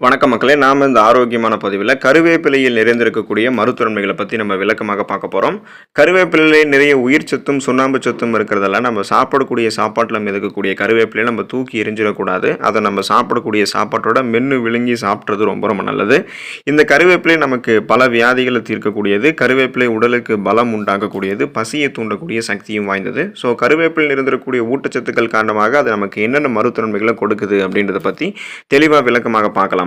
வணக்கம் மக்களே நாம் இந்த ஆரோக்கியமான பதிவில் கருவேப்பிலையில் நிறைந்திருக்கக்கூடிய மருத்துவன்மைகளை பற்றி நம்ம விளக்கமாக பார்க்க போகிறோம் கருவேப்பிலையில் நிறைய உயிர் சத்தும் சுண்ணாம்பு சத்தும் இருக்கிறதெல்லாம் நம்ம சாப்பிடக்கூடிய சாப்பாட்டில் மிதக்கக்கூடிய கருவேப்பிலையை நம்ம தூக்கி எரிஞ்சிடக்கூடாது அதை நம்ம சாப்பிடக்கூடிய சாப்பாட்டோட மென்று விழுங்கி சாப்பிட்றது ரொம்ப ரொம்ப நல்லது. இந்த கருவேப்பிலை நமக்கு பல வியாதிகளை தீர்க்கக்கூடியது. கருவேப்பிலை உடலுக்கு பலம் உண்டாக்கக்கூடியது. பசியை தூண்டக்கூடிய சக்தியும் வாய்ந்தது. ஸோ கருவேப்பிலையில் இருந்திருக்கக்கூடிய ஊட்டச்சத்துக்கள் காரணமாக அது நமக்கு என்னென்ன மருத்துவன்மைகளை கொடுக்குது அப்படின்றத பற்றி தெளிவாக விளக்கமாக பார்க்கலாம்.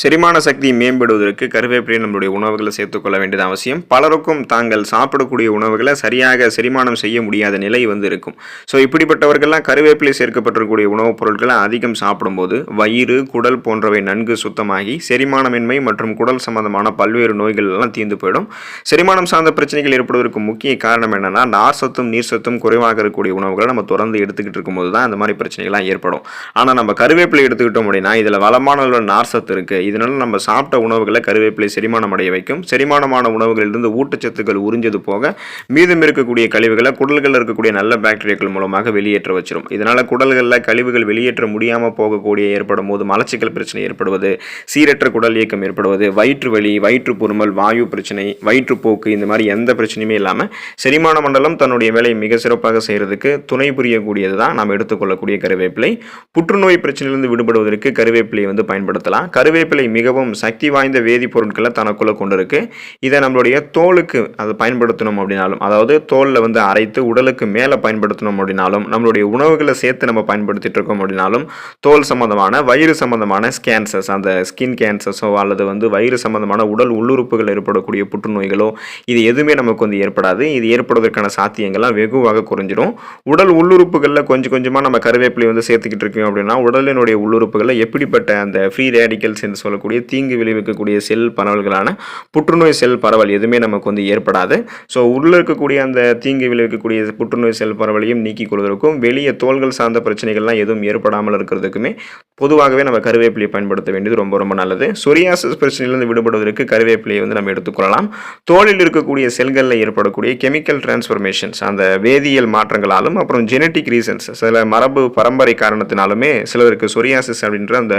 செரிமான சக்தி மேம்படுவதற்கு கருவேப்பிலை நம்மளுடைய உணவுகளை சேர்த்துக்கொள்ள வேண்டியது அவசியம். பலருக்கும் தாங்கள் சாப்பிடக்கூடிய உணவுகளை சரியாக செரிமானம் செய்ய முடியாத நிலை வந்து இருக்கும். ஸோ இப்படிப்பட்டவர்கள்லாம் கருவேப்பிலை சேர்க்கப்பட்டிருக்கக்கூடிய உணவுப் பொருட்களை அதிகம் சாப்பிடும்போது வயிறு குடல் போன்றவை நன்கு சுத்தமாகி செரிமானமின்மை மற்றும் குடல் சம்பந்தமான பல்வேறு நோய்கள் எல்லாம் தீர்ந்து போயிடும். செரிமானம் சார்ந்த பிரச்சனைகள் ஏற்படுவதற்கு முக்கிய காரணம் என்னென்னா நார் சத்தும் நீர் சத்தும் குறைவாக இருக்கக்கூடிய உணவுகளை நம்ம தொடர்ந்து எடுத்துக்கிட்டு இருக்கும்போது தான் அந்த மாதிரி பிரச்சனைகள்லாம் ஏற்படும். ஆனால் நம்ம கருவேப்பிலை எடுத்துக்கிட்டோம் அப்படின்னா இதில் வளமான நார் சத்து இருக்குது இதனால் நம்ம சாப்பிட்ட உணவுகளை கருவேப்பிலை செரிமானம் அடைய வைக்கும். செரிமானமான உணவுகளிலிருந்து ஊட்டச்சத்துக்கள் உறிஞ்சது போக மீதம் இருக்கக்கூடிய கழிவுகளை குடல்களில் இருக்கக்கூடிய நல்ல பாக்டீரியாக்கள் மூலமாக வெளியேற்ற வச்சிடும் இதனால் குடல்களில் கழிவுகள் வெளியேற்ற முடியாமல் போகக்கூடிய ஏற்படும் போது மலச்சிக்கல் பிரச்சனை ஏற்படுவது சீரற்ற குடல் இயக்கம் ஏற்படுவது வயிற்று வலி வயிற்று பொறுமல் வாயு பிரச்சனை வயிற்றுப்போக்கு இந்த மாதிரி எந்த பிரச்சனையுமே இல்லாமல் செரிமான மண்டலம் தன்னுடைய வேலையை மிக சிறப்பாக செய்கிறதுக்கு துணை புரியக்கூடியது தான் நாம் எடுத்துக்கொள்ளக்கூடிய கருவேப்பிலை. புற்றுநோய் பிரச்சனையிலிருந்து விடுபடுவதற்கு கருவேப்பிலையை வந்து பயன்படுத்தலாம். கருவேப்பிலை மிகவும் சக்தி வாய்ந்த வேதிப்பொருட்களை தனக்குள்ளே கொண்டிருக்கு. இதை நம்மளுடைய தோலுக்கு அதை பயன்படுத்தணும் அப்படின்னாலும் அதாவது தோலில் வந்து அரைத்து உடலுக்கு மேலே பயன்படுத்தணும் அப்படின்னாலும் நம்மளுடைய உணவுகளை சேர்த்து நம்ம பயன்படுத்திட்டு இருக்கோம் அப்படின்னாலும் தோல் சம்பந்தமான வயிறு சம்பந்தமான ஸ்கேன்சர்ஸ் அந்த ஸ்கின் கேன்சர்ஸோ அல்லது வந்து வயிறு சம்பந்தமான உடல் உள்ளுறுப்புகள் ஏற்படக்கூடிய புற்றுநோய்களோ இது எதுவுமே நமக்கு வந்து ஏற்படாது. இது ஏற்படுவதற்கான சாத்தியங்கள்லாம் வெகுவாக குறைஞ்சிடும். உடல் உள்ளுறுப்புகளில் கொஞ்சம் கொஞ்சமாக நம்ம கருவேப்பிலை வந்து சேர்த்துக்கிட்டு இருக்கோம் அப்படின்னா உடலினுடைய உள்ளுறுப்புகளில் எப்படிப்பட்ட அந்த ஃப்ரீ ரேடிக்கல்ஸ் சொல்லக்கூடிய தீங்கு விளைவிக்கக்கூடிய செல் பரவல்களான புற்றுநோய் செல் பரவல் எதுவுமே நமக்கு வந்து ஏற்படாது. ஸோ உள்ளே இருக்கக்கூடிய அந்த தீங்கு விளைவிக்கக்கூடிய புற்றுநோய் செல் பரவலையும் நீக்கிக் கொள்வதற்கும் வெளியே தோள்கள் சார்ந்த பிரச்சனைகள்லாம் எதுவும் ஏற்படாமல் இருக்கிறதுக்குமே பொதுவாகவே நம்ம கருவேப்பிலையை பயன்படுத்த வேண்டியது ரொம்ப ரொம்ப நல்லது. சொரியாசஸ் பிரச்சனையிலிருந்து விடுபடுவதற்கு கருவேப்பிலையை வந்து நம்ம எடுத்துக்கொள்ளலாம். தோலில் இருக்கக்கூடிய செல்களில் ஏற்படக்கூடிய கெமிக்கல் டிரான்ஸ்ஃபர்மேஷன்ஸ் அந்த வேதியியல் மாற்றங்களாலும் அப்புறம் ஜெனட்டிக் ரீசன்ஸ் சில மரபு பரம்பரை காரணத்தினாலுமே சிலருக்கு சொரியாசிஸ் அப்படின்ற அந்த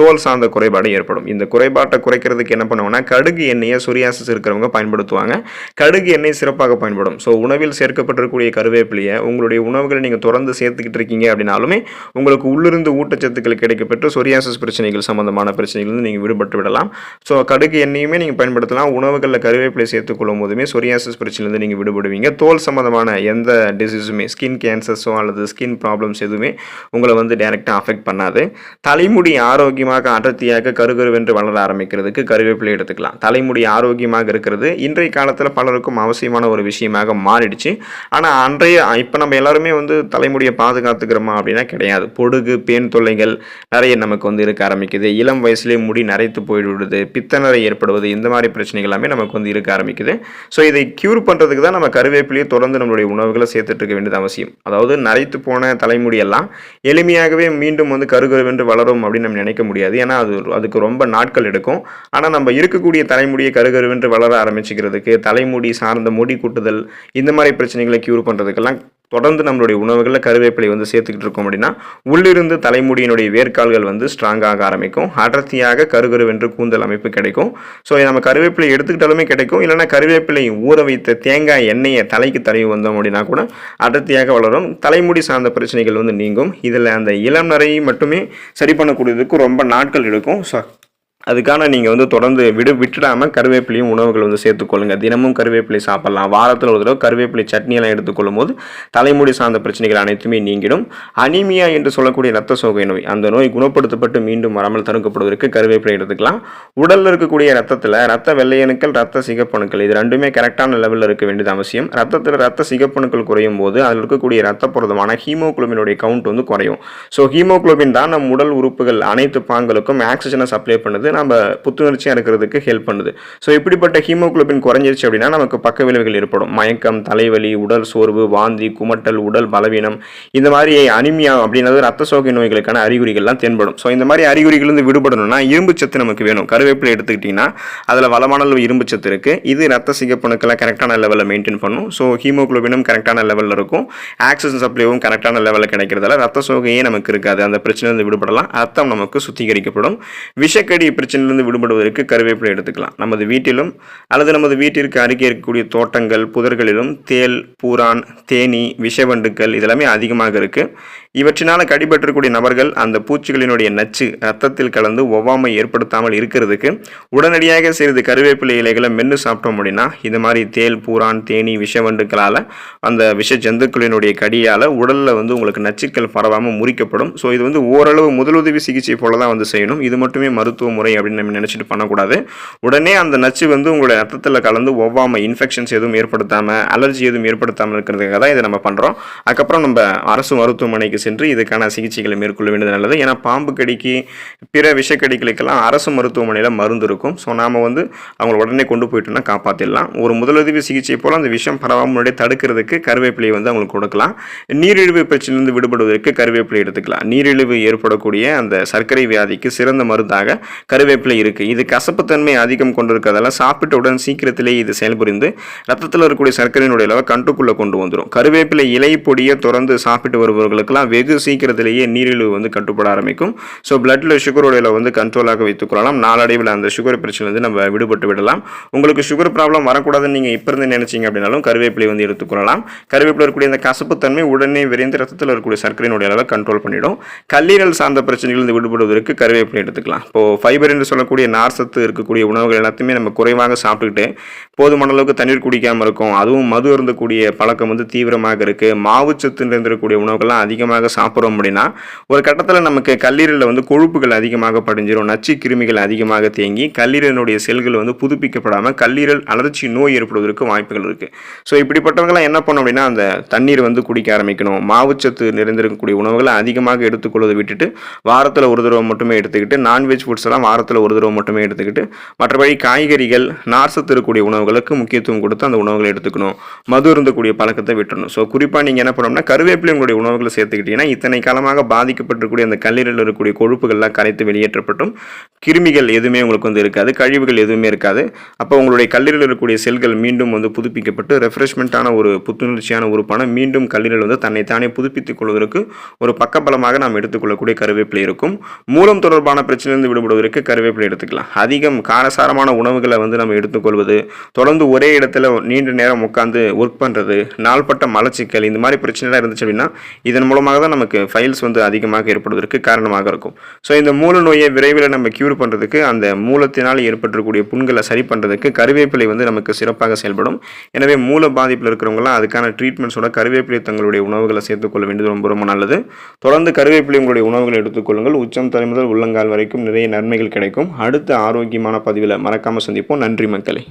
தோல் சார்ந்த குறைபாடு ஏற்படும் இந்த குறைபாட்டை குறைக்கிறதுக்கு என்ன பண்ணுவாங்கன்னா கடுகு எண்ணெயை சொரியாசிஸ் இருக்கிறவங்க பயன்படுத்துவாங்க. கடுகு எண்ணெய் சிறப்பாக பயன்படும். ஸோ உணவில் சேர்க்கப்பட்டிருக்கக்கூடிய கருவேப்பிலையை உங்களுடைய உணவுகளை நீங்கள் தொடர்ந்து சேர்த்துக்கிட்டு இருக்கீங்க அப்படின்னாலுமே உங்களுக்கு உள்ளிருந்து ஊட்டச்சத்துக்கள் கிடைக்கப்பெற்று சொரியாசிஸ் பிரச்சனைகள் சம்பந்தமான பிரச்சனைகள் நீங்கள் விடுபட்டு விடலாம். ஸோ கடுகு எண்ணெயுமே நீங்கள் பயன்படுத்தலாம். உணவுகளில் கருவேப்பிலை சேர்த்துக்கொள்ளும் போதுமே சொரியாசிஸ் பிரச்சனையிலேருந்து நீங்கள் விடுபடுவீங்க. தோல் சம்பந்தமான எந்த டிசீஸுமே ஸ்கின் கேன்சர்ஸோ அல்லது ஸ்கின் ப்ராப்ளம்ஸ் எதுவுமே உங்களை வந்து டைரெக்டாக அஃபெக்ட் பண்ணாது. தலைமுடி ஆரோக்கியமாக அடர்த்தியாக கரு கருகருவென்று வளர ஆரம்பிக்கிறதுக்கு கருவேப்பிலை எடுத்துக்கலாம். தலைமுடி ஆரோக்கியமாக இருக்கிறது. இன்றைய காலத்தில் பலருக்கும் அவசியமான ஒரு விஷயமாக மாறிடுச்சு. ஆனால் அன்றைய இப்போ நம்ம எல்லாருமே வந்து தலைமுடியை பாதுகாத்துக்கிறோமா அப்படின்னா கிடையாது. பொடுகு பேன் தொல்லைகள் நிறைய நமக்கு வந்து இருக்க ஆரம்பிக்குது. இளம் வயசுலேயே முடி நரைத்து போயிடுது பித்தநரை ஏற்படுவது இந்த மாதிரி பிரச்சனைகள் எல்லாமே நமக்கு வந்து இருக்க ஆரம்பிக்குது. ஸோ இதை க்யூர் பண்ணுறதுக்கு தான் நம்ம கருவேப்பிலையை தொடர்ந்து நம்மளுடைய உணவுகளை சேர்த்துட்டு இருக்க வேண்டியது அவசியம். அதாவது நரைத்து போன தலைமுடியெல்லாம் எளிமையாகவே மீண்டும் வந்து கருகருவென்று வளரும் அப்படின்னு நம்ம நினைக்க முடியாது. ஏன்னா அது அதுக்கு ரொம்ப நாட்கள் எடுக்கும். ஆனால் நம்ம இருக்கக்கூடிய தலைமுடியை கருகருவென்று வளர ஆரம்பிச்சுக்கிறதுக்கு தலைமுடி சார்ந்த முடி கூட்டுதல் இந்த மாதிரி பிரச்சனைகளை க்யூர் பண்ணுறதுக்கெல்லாம் தொடர்ந்து நம்மளுடைய உணவுகளில் கருவேப்பிலை வந்து சேர்த்துக்கிட்டு இருக்கோம் அப்படின்னா உள்ளிருந்து தலைமுடியினுடைய வேர்க்கால்கள் வந்து ஸ்ட்ராங்காக ஆரம்பிக்கும். அடர்த்தியாக கருகருவென்று கூந்தல் அமைப்பு கிடைக்கும். ஸோ நம்ம கருவேப்பிலை எடுத்துக்கிட்டாலுமே கிடைக்கும். இல்லைன்னா கருவேப்பிலை ஊற வைத்த தேங்காய் எண்ணெயை தலைக்கு தடவி வந்தோம் அப்படின்னா கூட அடர்த்தியாக வளரும். தலைமுடி சார்ந்த பிரச்சனைகள் வந்து நீங்கும். இதில் அந்த இளம் நரையை மட்டுமே சரி பண்ணக்கூடியதுக்கு ரொம்ப நாட்கள் எடுக்கும். ஸோ அதுக்கான நீங்கள் வந்து தொடர்ந்து விடு விட்டுடாமல் கருவேப்பிலையும் உணவுகள் வந்து சேர்த்துக்கொள்ளுங்க தினமும் கருவேப்பிலை சாப்பிட்லாம். வாரத்தில் ஒரு தடவை கருவேப்பிலை சட்னியெல்லாம் எடுத்துக்கொள்ளும் போது தலைமுடி சார்ந்த பிரச்சனைகள் அனைத்துமே நீங்கிடும். அனிமியா என்று சொல்லக்கூடிய ரத்த சோகை நோய் அந்த நோய் குணப்படுத்தப்பட்டு மீண்டும் வராமல் தடுக்கப்படுவதற்கு கருவேப்பிலை எடுத்துக்கலாம். உடலில் இருக்கக்கூடிய ரத்தத்தில் ரத்த வெள்ளையணுக்கள் ரத்த சிகப்பணுக்கள் இது ரெண்டுமே கரெக்டான லெவலில் இருக்க வேண்டியது அவசியம். ரத்தத்தில் ரத்த சிகப்பணுக்கள் குறையும் போது அதில் இருக்கக்கூடிய ரத்த புரதமான ஹீமோகுளோபினுடைய கவுண்ட் வந்து குறையும். ஸோ ஹீமோகுளோபின் தான் நம் உடல் உறுப்புகள் அனைத்து பாங்களுக்கும் ஆக்சிஜனை சப்ளை பண்ணுது. நம்ம புத்துணர்ச்சியாக இருக்கிறதுக்கு ஹெல்ப் பண்ணுது. ஸோ இப்படிப்பட்ட ஹீமோகுளோபின் குறைஞ்சிருச்சு அப்படின்னா நமக்கு பக்க விளைவுகள் ஏற்படும். மயக்கம் தலைவலி உடல் சோர்வு வாந்தி குமட்டல் உடல் பலவீனம். இந்த மாதிரி அனிமியா அப்படின்றது ரத்த சோகை நோய்களுக்கான அறிகுறிகள்லாம் தென்படும். ஸோ இந்த மாதிரி அறிகுறிகளிருந்து விடுபடணும்னா இரும்பு சத்து நமக்கு வேணும். கருவேப்பிலை எடுத்துக்கிட்டிங்கன்னா அதில் வளமான அளவு இரும்பு சத்து இருக்குது இது ரத்த சிகப்பணுக்களை கரெக்டான லெவலில் மெயின்டைன் பண்ணும். ஸோ ஹீமோகுளோபினும் கரெக்டான லெவலில் இருக்கும். ஆக்சிஜன் சப்ளைவும் கரெக்டான லெவலில் கிடைக்கிறதால ரத்த சோகையே நமக்கு இருக்காது. அந்த பிரச்சனையிலிருந்து விடுபடலாம். ரத்தம் நமக்கு சுத்திகரிக்கப்படும். விஷக்கடி பிரச்சனையிலிருந்து விடுபடுவதற்கு கருவேப்பிலை எடுத்துக்கலாம். நமது வீட்டிலும் அல்லது நமது வீட்டிற்கு அருகே இருக்கக்கூடிய தோட்டங்கள் புதர்களிலும் தேல் பூரான் தேனி விஷவண்டுக்கள் இதெல்லாமே அதிகமாக இருக்குது இவற்றினால் கடிபற்றக்கூடிய நபர்கள் அந்த பூச்சிகளினுடைய நச்சு ரத்தத்தில் கலந்து ஒவ்வாமை ஏற்படுத்தாமல் இருக்கிறதுக்கு உடனடியாக சிறிது கருவேப்பிலை இலைகளை மென்று சாப்பிட்டோம் அப்படின்னா இது மாதிரி தேல் பூரான் தேனி விஷவண்டுக்களால் அந்த விஷ ஜந்துக்களினுடைய கடியால் உடலில் வந்து உங்களுக்கு நச்சுக்கள் பரவாமல் முறிக்கப்படும். ஸோ இது வந்து ஓரளவு முதலுதவி சிகிச்சை போல தான் வந்து செய்யணும். இது மட்டுமே மருத்துவ முறை அப்படின்னு நம்ம நினச்சிட்டு பண்ணக்கூடாது. உடனே அந்த நச்சு வந்து உங்களுடைய ரத்தத்தில் கலந்து ஒவ்வாமை இன்ஃபெக்ஷன்ஸ் எதுவும் ஏற்படுத்தாமல் அலர்ஜி எதுவும் ஏற்படுத்தாமல் இருக்கிறதுக்காக தான் இதை நம்ம பண்ணுறோம் அதுக்கப்புறம் நம்ம அரசு மருத்துவமனைக்கு சென்று இதுக்கான சிகிச்சைகளை மேற்கொள்ள வேண்டியது நல்லது. ஏன்னா பாம்பு கடிக்கு பிற விஷக்கடிகளுக்கெல்லாம் அரசு மருத்துவமனையில் மருந்து இருக்கும். ஸோ நாம் வந்து அவங்கள உடனே கொண்டு போயிட்டோம்னா காப்பாற்றிடலாம் ஒரு முதலுதவி சிகிச்சை போல் அந்த விஷம் பரவாமல் முன்னாடியே தடுக்கிறதுக்கு கருவேப்பிலையை வந்து அவங்களுக்கு கொடுக்கலாம். நீரிழிவு பிரச்சனையிலிருந்து விடுபடுவதற்கு கருவேப்பிலை எடுத்துக்கலாம். நீரிழிவு ஏற்படக்கூடிய அந்த சர்க்கரை வியாதிக்கு சிறந்த மருந்தாக கருவேப்பிலை இருக்குது இது கசப்புத்தன்மை அதிகம் கொண்டிருக்கிறதால சாப்பிட்டவுடன் சீக்கிரத்திலேயே இது செயல்புரிந்து ரத்தத்தில் இருக்கக்கூடிய சர்க்கரையினுடைய அளவை கட்டுக்குள்ளே கொண்டு வந்துடும் கருவேப்பிலை இலை பொடியை தொடர்ந்து சாப்பிட்டு வருபவர்களுக்கெல்லாம் வெகு சீக்கிரத்திலேயே நீரிழிவு வந்து கட்டுப்பட ஆரம்பிக்கும். ஸோ பிளட்டில் சுகருடைய வந்து கண்ட்ரோலாக வைத்துக்கொள்ளலாம் நாளடைவில் அந்த சுகர் பிரச்சனையிலிருந்து நம்ம விடுபட்டு விடலாம். உங்களுக்கு சுகர் ப்ராப்ளம் வரக்கூடாதுன்னு நீங்கள் இப்போ இருந்து நினைச்சீங்க அப்படின்னாலும் கருவேப்பிலை வந்து எடுத்துக்கொள்ளலாம் கருவேப்பிலை இருக்கக்கூடிய அந்த கசப்புத்தன்மை உடனே விரைந்து ரத்தத்தில் இருக்கக்கூடிய சர்க்கரையினுடைய அளவை கண்ட்ரோல் பண்ணிடும். கல்லீரல் சார்ந்த பிரச்சனைகள் விடுபடுவதற்கு கருவேப்பிலை எடுத்துக்கலாம். இப்போ ஃபைபர் என்று சொல்லக்கூடிய நார் சத்து இருக்கக்கூடிய உணவுகள் எல்லாத்தையுமே நம்ம குறைவாக சாப்பிட்டுக்கிட்டு போதுமான அளவுக்கு தண்ணீர் குடிக்காமல் இருக்கும். அதுவும் மது அருந்தக்கூடிய பழக்கம் வந்து தீவிரமாக இருக்குது மாவுச்சத்து நிறைந்திருக்கக்கூடிய உணவுகள்லாம் அதிகமாக சாப்பிட்றோம் அப்படின்னா ஒரு கட்டத்தில் நமக்கு கல்லீரலில் வந்து கொழுப்புகள் அதிகமாக படிஞ்சிரும் நச்சு கிருமிகள் அதிகமாக தேங்கி கல்லீரலினுடைய செல்கள் வந்து புதுப்பிக்கப்படாமல் கல்லீரல் அலர்ச்சி நோய் ஏற்படுவதற்கு வாய்ப்புகள் இருக்குது ஸோ இப்படிப்பட்டவங்களாம் என்ன பண்ணணும் அப்படின்னா அந்த தண்ணீர் வந்து குடிக்க ஆரம்பிக்கணும். மாவுச்சத்து நிறைந்திருக்கக்கூடிய உணவுகளை அதிகமாக எடுத்துக்கொள்வதை விட்டுட்டு வாரத்தில் ஒரு தடவை மட்டுமே எடுத்துக்கிட்டு நான்வெஜ் ஃபுட்ஸ் எல்லாம் வாரத்தில் ஒரு தடவை மட்டுமே எடுத்துக்கிட்டு மற்றபடி காய்கறிகள் நார்சத்து இருக்கக்கூடிய உணவுகளுக்கு முக்கியத்துவம் கொடுத்து அந்த உணவுகளை எடுத்துக்கணும். மது இருந்தக்கூடிய பழக்கத்தை விட்டுறணும். ஸோ குறிப்பாக நீங்கள் என்ன பண்ணணும்னா கருவேப்பிலை உங்களுடைய உணவுகளை சேர்த்துக்கிட்டீங்கன்னா இத்தனை காலமாக பாதிக்கப்பட்டிருக்கூடிய அந்த கல்லீரலில் இருக்கக்கூடிய கொழுப்புகள்லாம் கரைத்து வெளியேற்றப்பட்டும். கிருமிகள் எதுவுமே உங்களுக்கு வந்து இருக்காது. கழிவுகள் எதுவுமே இருக்காது. அப்போ உங்களுடைய கல்லீரலில் இருக்கக்கூடிய செல்கள் மீண்டும் வந்து புதுப்பிக்கப்பட்டு ரெஃப்ரெஷ்மெண்ட்டான ஒரு புத்துணர்ச்சியான உறுப்பான மீண்டும் கல்லீரல் வந்து தன்னைத்தானே புதுப்பித்துக் கொள்வதற்கு ஒரு பக்கபலமாக நாம் எடுத்துக்கொள்ளக்கூடிய கருவேப்பிலை இருக்கும். மூலம் தொடர்பான பிரச்சனையிலிருந்து விடுபடுவதற்கு கருவேப்பிலை எடுத்துக்கலாம். அதிகம் காரசாரமான உணவுகளை வந்து நம்ம எடுத்துக்கொள்வது தொடர்ந்து ஒரே இடத்துல நீண்ட நேரம் உட்காந்து ஒர்க் பண்ணுறது நாள்பட்ட மலச்சிக்கல் இந்த மாதிரி பிரச்சனைலாம் இருந்துச்சு அப்படின்னா இதன் மூலமாக மூலமாக தான் நமக்கு ஃபைல்ஸ் வந்து அதிகமாக ஏற்படுவதற்கு காரணமாக இருக்கும். ஸோ இந்த மூல நோயை விரைவில் நம்ம க்யூர் பண்ணுறதுக்கு அந்த மூலத்தினால் ஏற்பட்டிருக்கக்கூடிய புண்களை சரி பண்ணுறதுக்கு கருவேப்பிலை வந்து நமக்கு சிறப்பாக செயல்படும். எனவே மூல பாதிப்பில் இருக்கிறவங்களாம் அதுக்கான ட்ரீட்மெண்ட்ஸோட கருவேப்பிலை தங்களுடைய உணவுகளை சேர்த்துக்கொள்ள வேண்டியது ரொம்ப ரொம்ப நல்லது. தொடர்ந்து கருவேப்பிலை உங்களுடைய உணவுகளை எடுத்துக்கொள்ளுங்கள் உச்சம் தலை முதல் உள்ளங்கால் வரைக்கும் நிறைய நன்மைகள் கிடைக்கும். அடுத்த ஆரோக்கியமான பதிவில் மறக்காமல் சந்திப்போம். நன்றி மக்களே.